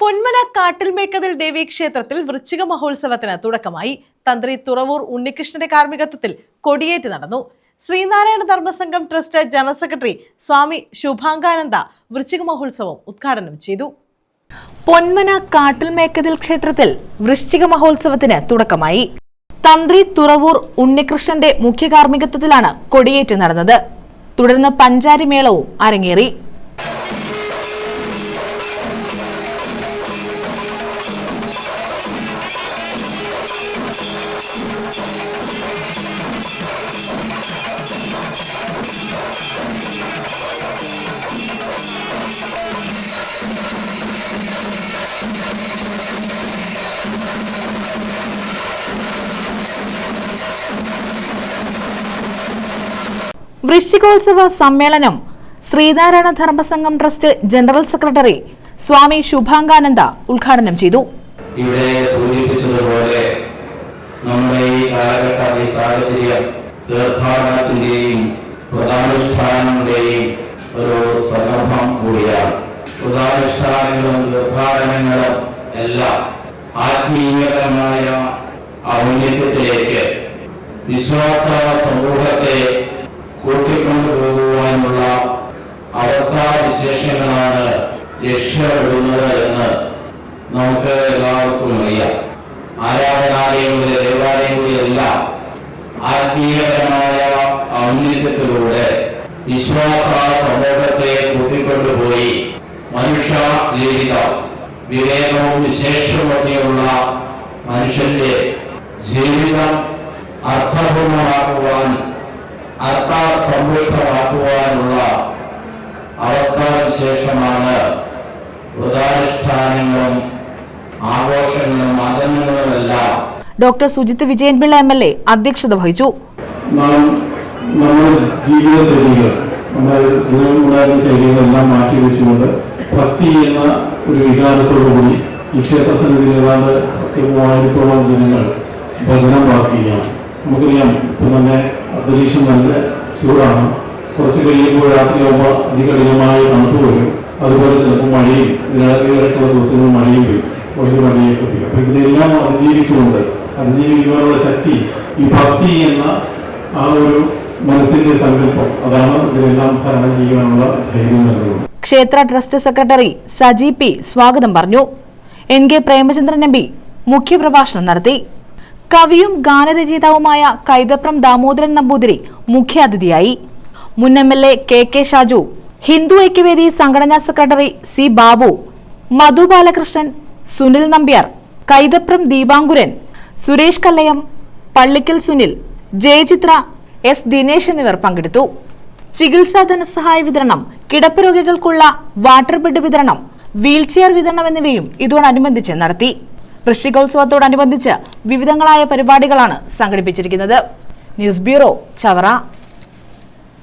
പൊന്മന കാട്ടിൽമേക്കതിൽ ദേവീ ക്ഷേത്രത്തിൽ വൃശ്ചിക മഹോത്സവത്തിന് തുടക്കമായി. തന്ത്രി തുറവൂർ ഉണ്ണികൃഷ്ണന്റെ കാർമ്മികത്വത്തിൽ കൊടിയേറ്റ് നടന്നു. Sreenarayana Dharmasangham trust general secretary Swami Shubhangananda വൃശ്ചിക മഹോത്സവം ഉദ്ഘാടനം ചെയ്തു. പൊന്മന കാട്ടിൽമേക്കതിൽ ക്ഷേത്രത്തിൽ വൃശ്ചിക മഹോത്സവത്തിന് തുടക്കമായി. തന്ത്രി തുറവൂർ ഉണ്ണികൃഷ്ണന്റെ മുഖ്യ കാർമ്മികത്വത്തിലാണ് കൊടിയേറ്റ് നടന്നത്. തുടർന്ന് പഞ്ചാരിമേളവും അരങ്ങേറി. വൃശ്ചികോത്സവ സമ്മേളനം Sreenarayana Dharmasangham trust general secretary Swami Shubhangananda ഉദ്ഘാടനം ചെയ്തു. ഇവിടെ സൂചിപ്പിച്ചതുപോലെ നമ്മുടെ ഈ കാലഘട്ട സാഹചര്യം തീർത്ഥാടനത്തിന്റെയും വ്രതാനുഷ്ഠാനങ്ങളുടെയും ഒരു സന്ദർഭം കൂടിയാണ്. വ്രതാനുഷ്ഠാനങ്ങളും തീർത്ഥാടനങ്ങളും എല്ലാം ആത്മീയപരമായ ഔന്നത്യത്തിലേക്ക് വിശ്വാസ സമൂഹത്തെ ലക്ഷ്യമിടുന്നത് എന്ന് നമുക്ക് എല്ലാവർക്കും അറിയാം. ആരാധനാലയങ്ങളിലെ ദേവാലയങ്ങളിലെല്ലാം ആത്മീയപരമായ ഔന്നിത്യത്തിലൂടെ വിശ്വാസ സമൂഹത്തെ കൂട്ടിക്കൊണ്ടുപോയി മനുഷ്യ ജീവിതം വിവേകവും വിശേഷമൊക്കെയുള്ള മനുഷ്യന്റെ ജീവിതം അർത്ഥപൂർണമാക്കുവാൻ അർത്ഥസമ്പുഷ്ടമാക്കുവാനുള്ള doctor Sujith Vijayanpillai M L A അധ്യക്ഷത വഹിച്ചു. മാറ്റി വെച്ചുകൊണ്ട് ഭക്തി എന്ന ഒരു ഏതാണ്ട് മൂവായിരത്തോളം ജനങ്ങൾ ഭജനം പ്രാർത്ഥിക്കുകയാണ് നമുക്കറിയാം ഇപ്പം തന്നെ അന്തരീക്ഷം നല്ല ചൂടാണ്. കുറച്ച് കഴിയുമ്പോൾ രാത്രിയാകുമ്പോൾ അതികഠിനമായ തണുപ്പ് വരും. അതുപോലെ ചിലപ്പോൾ മഴയും ഇതിനിടയ്ക്കുള്ള ദിവസങ്ങളിൽ മഴയും വരും. വലിയ മഴയൊക്കെ അപ്പൊ ഇതിനെല്ലാം അതിജീവിച്ചുകൊണ്ട് അതിജീവിക്കുവാനുള്ള ശക്തി ഈ ഭക്തി എന്ന ആ ഒരു മനസ്സിന്റെ സങ്കല്പം അതാണ് ഇതിനെല്ലാം ഭരണം ചെയ്യാനുള്ള ധൈര്യം നൽകുന്നത്. ക്ഷേത്ര ട്രസ്റ്റ് സെക്രട്ടറി സജി പി സ്വാഗതം പറഞ്ഞു. N K Premachandran M P മുഖ്യപ്രഭാഷണം നടത്തി. കവിയും ഗാനരചയിതാവുമായ കൈതപ്രം ദാമോദരൻ നമ്പൂതിരി മുഖ്യാതിഥിയായി. മുൻ M L A K K Shaju Hindu Aikyavedi സംഘടനാ secretary C Babu Madhu Balakrishnan Sunil Nambiar Kaithapram Deepankuran Suresh Kallayam Pallikkal Sunil Jayachithra S Dinesh എന്നിവർ പങ്കെടുത്തു. ചികിത്സാ ധനസഹായ വിതരണം കിടപ്പ് രോഗികൾക്കുള്ള വാട്ടർ ബെഡ് വിതരണം വീൽചെയർ വിതരണം എന്നിവയും ഇതോടനുബന്ധിച്ച് നടത്തി. വൃശ്ചികോത്സവത്തോടനുബന്ധിച്ച് വിവിധങ്ങളായ പരിപാടികളാണ് സംഘടിപ്പിച്ചിരിക്കുന്നത്. News bureau Chavara.